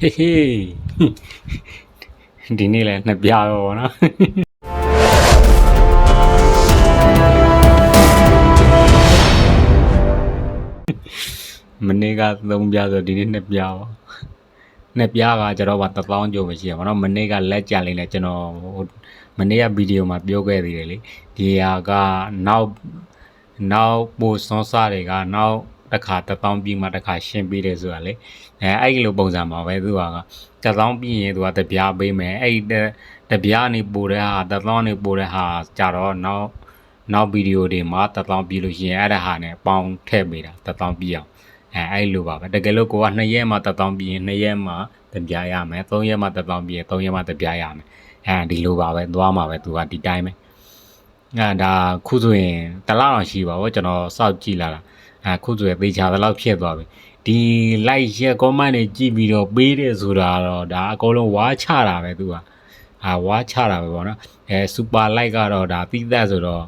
ဟေးဟေးဒီနေ့လည်းနှစ်ပြားတော့ဗောနော်မနေ့ကသုံးပြားဆိုဒီနေ့နှစ်ပြားပါနှစ်ပြားကကျွန်တော်ကတစ်သောင်းကျော်ပဲရှိရပါတော့မနေ့ကလက်ကြလေးနဲ့ကျွန်တော်ဟိုမနေ့ကဗီဒီယိုမှာပြောခဲ့သေးတယ်လေဒီဟာကနောက်နောက်ပို့စွန်စားတွေကနောက် တစ်ခါတစ်သောင်းပြီးမှတစ်ခါရှင်းပြီးတယ်ဆိုတာလေအဲအဲ့ဒီလိုပုံစံမှာပဲသူကတစ်သောင်းပြီးရင်သူကတပြားပေးမယ်အဲ့ဒီတပြားနေပို့တဲ့ဟာတစ်သောင်းနေပို့တဲ့ဟာကြတော့နောက်နောက်ဗီဒီယိုတွေမှာတစ်သောင်းပြီးလို့ရှိရင်အဲ့ဒါဟာနဲ့ပေါင်းထည့်ပေးတာတစ်သောင်းပြီးအောင်အဲအဲ့လိုပါပဲတကယ်လို့ကိုက2ရက်မှ1000ပြီးရင်2ရက်မှတပြားရမယ်3ရက်မှ1000ပြီးရင်3ရက်မှတပြားရမယ်အဲဒီလိုပါပဲသွားမှာပဲသူကဒီတိုင်းပဲအဲဒါခုဆိုရင်တစ်လားတော့ရှိပါဘောကျွန်တော်စောင့်ကြည့်လာတာ အဲခုဆိုရင်သေချာသလောက်ဖြစ်သွားပြီဒီ like share comment တွေကြည့်ပြီးတော့ပေးတယ်ဆိုတာတော့ဒါအကုန်လုံးဝါချတာပဲသူကအာဝါချတာပဲပေါ့နော်အဲ super like ကတော့ဒါပြီးသက်ဆိုတော့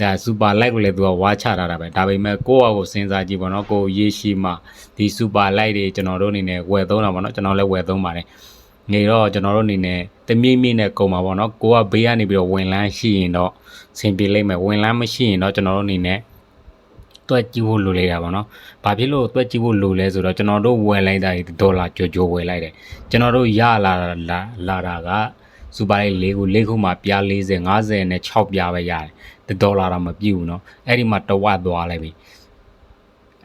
ဒါ super like ကိုလည်းသူကဝါချထားတာပဲဒါပေမဲ့ကိုယ့်အကိုစဉ်းစားကြည့်ပေါ့နော်ကိုရေရှိမှဒီ super like တွေကျွန်တော်တို့အနေနဲ့ဝယ်သုံးတာပေါ့နော်ကျွန်တော်လည်းဝယ်သုံးပါတယ်နေတော့ကျွန်တော်တို့အနေနဲ့တမြင့်မြင့်နဲ့ကုန်ပါပေါ့နော်ကိုကဘေးကနေပြီးတော့ဝင်လန်းရှိရင်တော့ဆင်ပြေလိမ့်မယ်ဝင်လန်းမရှိရင်တော့ကျွန်တော်တို့အနေနဲ့ တွက်ကြည့်ဖို့လိုလိုက်တာပေါ့နော်။ဘာဖြစ်လို့တွက်ကြည့်ဖို့လိုလဲဆိုတော့ကျွန်တော်တို့ဝယ်လိုက်တာဒေါ်လာကြော်ကြော်ဝယ်လိုက်တယ်။ကျွန်တော်တို့ရလာလာလာတာကစူပါလိုက်၄ခု၄ခုမှာပြား40 50နဲ့6ပြားပဲရတယ်။ဒေါ်လာတော့မပြည့်ဘူးနော်။အဲ့ဒီမှာတဝက်သွားလိုက်ပြီ။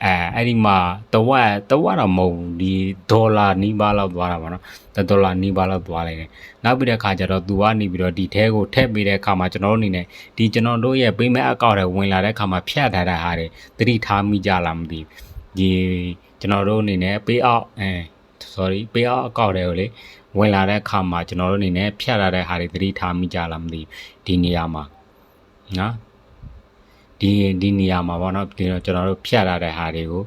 အဲအဲ့ဒီမှာတဝက်တဝက်တော့မဟုတ်ဘူးဒီဒေါ်လာနီးပါးလောက်သွားတာပါနော်။ဒေါ်လာနီးပါးလောက်သွားလိုက်တယ်။နောက်ပြီးတဲ့အခါကျတော့သူကနေပြီးတော့ဒီထဲကိုထည့်ပေးတဲ့အခါမှာကျွန်တော်တို့အနေနဲ့ဒီကျွန်တော်တို့ရဲ့ payment account တွေဝင်လာတဲ့အခါမှာဖြတ်ထားတဲ့ဟာတွေသတိထားမိကြလားမသိဘူး။ဒီကျွန်တော်တို့အနေနဲ့ pay out အဲ sorry pay out account တွေကိုလေဝင်လာတဲ့အခါမှာကျွန်တော်တို့အနေနဲ့ဖြတ်လာတဲ့ဟာတွေသတိထားမိကြလားမသိဘူးဒီနေရာမှာနော် ဒီဒီနေရာမှာပေါ့နော်ဒီတော့ကျွန်တော်တို့ဖြတ်လာတဲ့ဟာတွေကို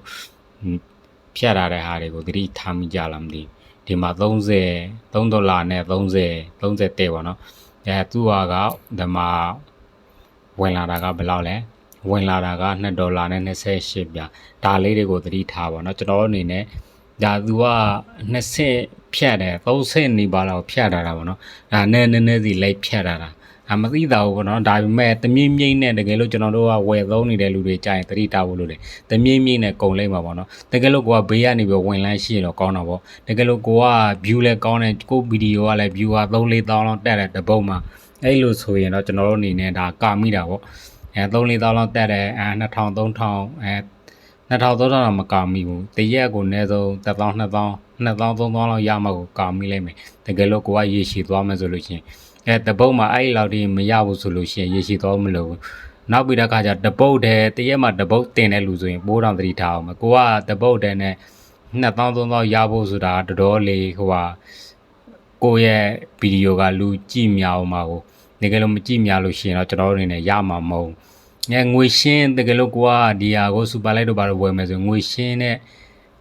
ဖြတ်လာတဲ့ဟာတွေကိုသတိထားမိကြလားမသိဘူးဒီမှာ30 3ဒေါ်လာနဲ့30 30တဲ့ပေါ့နော်အဲသူ့ဟာကဒီမှာဝင်လာတာကဘယ်လောက်လဲဝင်လာတာက2ဒေါ်လာနဲ့28ပြဒါလေးတွေကိုသတိထားပါတော့ကျွန်တော်တို့အနေနဲ့ဒါသူက20ဖြတ်တယ်30နီးပါးလောက်ဖြတ်ထားတာပေါ့နော်ဒါနည်းနည်းနည်းစီလိုက်ဖြတ်ထားတာ အမသိတာဘူးပေါ့နော်ဒါပေမဲ့တမြင့်မြင့်နဲ့တကယ်လို့ကျွန်တော်တို့ကဝယ်သုံးနေတဲ့လူတွေကြာရင်သတိထားဖို့လိုတယ်တမြင့်မြင့်နဲ့ကုံလိုက်မှာပေါ့နော်တကယ်လို့ကိုကဘေးကနေပြီးဝင်လန်းရှိရင်တော့ကောင်းတာပေါ့တကယ်လို့ကိုက view လဲကောင်းတယ်ကိုဗီဒီယိုကလည်း view က3 4တောင်းလောက်တက်တယ်တပုတ်မှာအဲ့လိုဆိုရင်တော့ကျွန်တော်တို့အနေနဲ့ဒါကာမိတာပေါ့အဲ3 4တောင်းလောက်တက်တယ်အဲ2000 3000အဲ2000 3000တော့မကာမိဘူးတရက်ကိုအနည်းဆုံး1000 2000 2000 3000လောက်ရမှကိုကာမိလိုက်မယ်တကယ်လို့ကိုကရေရှည်သွားမယ်ဆိုလို့ရှိရင် အဲတပုတ်မှာအဲ့ဒီလောက်ထိမရဘူးဆိုလို့ရှိရင်ရေရှည်သွားမလို့နောက်ပြီးတဲ့အခါကျတပုတ်တည်းတရက်မှာတပုတ်တင်တဲ့လူဆိုရင်ပိုးတောင်တတိထားအောင်မကိုကတပုတ်တည်းနဲ့2000 3000ရဖို့ဆိုတာတော်တော်လေးဟိုဟာကိုရဲ့ဗီဒီယိုကလူကြည့်များအောင်ပါကိုတကယ်လို့မကြည့်များလို့ရှိရင်တော့ကျွန်တော်တို့အနေနဲ့ရမှာမဟုတ်ငယ်ငွေရှင်းတကယ်လို့ကိုကဒီဟာကိုစူပါလိုက်တော့ဘာလို့ဝယ်မယ်ဆိုငွေရှင်းနဲ့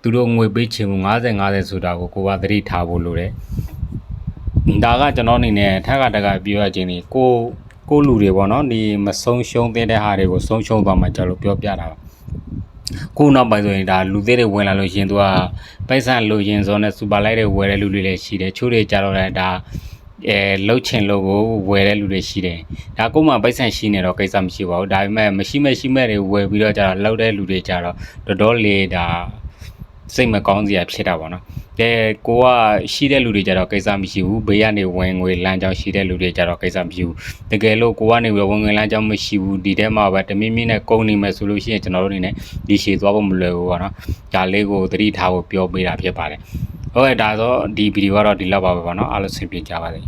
သူတို့ငွေပေးချင်မှု90 50ဆိုတာကိုကိုကသတိထားဖို့လိုတယ် ဒါကကျွန်တော်အနေနဲ့ထက်ကတက်ကပြောရခြင်းဒီကိုကိုလူတွေပေါ့နော်ဒီမဆုံးရှုံးတဲ့ဟာတွေကိုဆုံးရှုံးသွားမှကျွန်တော်ပြောပြတာပါခုနောက်ပိုင်းဆိုရင်ဒါလူသေးတွေဝင်လာလို့ရှင်သူကပိုက်ဆံလိုချင်စောနဲ့စူပါလိုက်တွေဝယ်တဲ့လူတွေလည်းရှိတယ်ချိုးတွေကြတော့လည်းဒါအဲလှုပ်ချင်လို့ကိုဝယ်တဲ့လူတွေရှိတယ်ဒါကိုမှပိုက်ဆံရှိနေတော့ကိစ္စမရှိပါဘူးဒါပေမဲ့မရှိမဲ့ရှိမဲ့တွေဝယ်ပြီးတော့ကြတော့လှုပ်တဲ့လူတွေကြတော့တော်တော်လေးဒါ စိတ်မကောင်းစရာဖြစ်တာပေါ့နော်ကဲကိုကရှိတဲ့လူတွေကြတော့ကိစ္စမရှိဘူးဘေးကနေဝင်ငွေလမ်းကြောင်းရှိတဲ့လူတွေကြတော့ကိစ္စမရှိဘူးတကယ်လို့ကိုကနေဝင်ငွေလမ်းကြောင်းမရှိဘူးဒီထဲမှာပဲတမင်းမင်းနဲ့ကုန်နေမယ်ဆိုလို့ရှိရင်ကျွန်တော်တို့အနေနဲ့ဒီရှည်သွားဖို့မလွယ်ဘူးပေါ့နော်ဒါလေးကိုသတိထားဖို့ပြောပေးတာဖြစ်ပါတယ်ဟုတ်ကဲ့ဒါဆိုဒီဗီဒီယိုကတော့ဒီလောက်ပါပဲပေါ့နော်အားလုံးဆင်ပြေကြပါစေ